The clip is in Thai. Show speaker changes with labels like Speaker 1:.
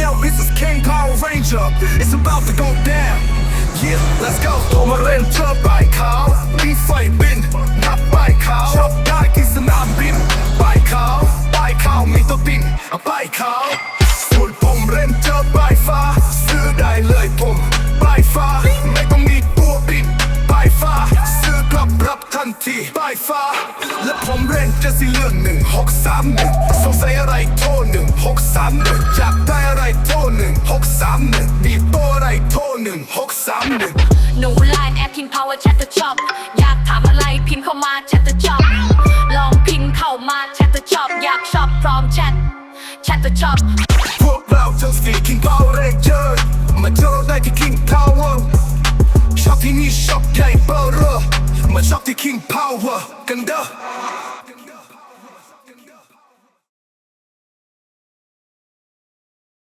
Speaker 1: Kill Mrs. King Power Ranger It's about to go down Yeah let's go โทรมาเล่นเธอใบขาวมีไฟบินนับใบขาวชอบได้ที่สนามบินใบขาวใบขาวมีตัวบินใบขาวส่วนผมเล่นเจอใบฟ้า ซื้อได้เลยผมใบฟ้า ไม่ต้องมีตัวบินใบฟ้า ซื้อกลับรับทันทีใบฟ้า และผมเล่นจะสิเรื่องหนึ่งหกสามหนึ่งสงสัยอะไรโทรหนึ่งหกสามหนึ่งอยาก อีโทรหนึ่งหกสามหนึ่ง
Speaker 2: หนูไลน์แอดพิมพ์ power chat the shop อยากถามอะไรพิมพ์เข้ามา chat the shop ลองพิมพ์เข้ามา chat the shop อยากช็อปพร้อมแชท chat the shop
Speaker 1: พวกเราทั้งสี่ King Power Ranger มาเจอได้ที่ King Power ช็อปที่นี่ช็อปใหญ่เบอร์เรอมาช็อปที่ King Power กันเด้อ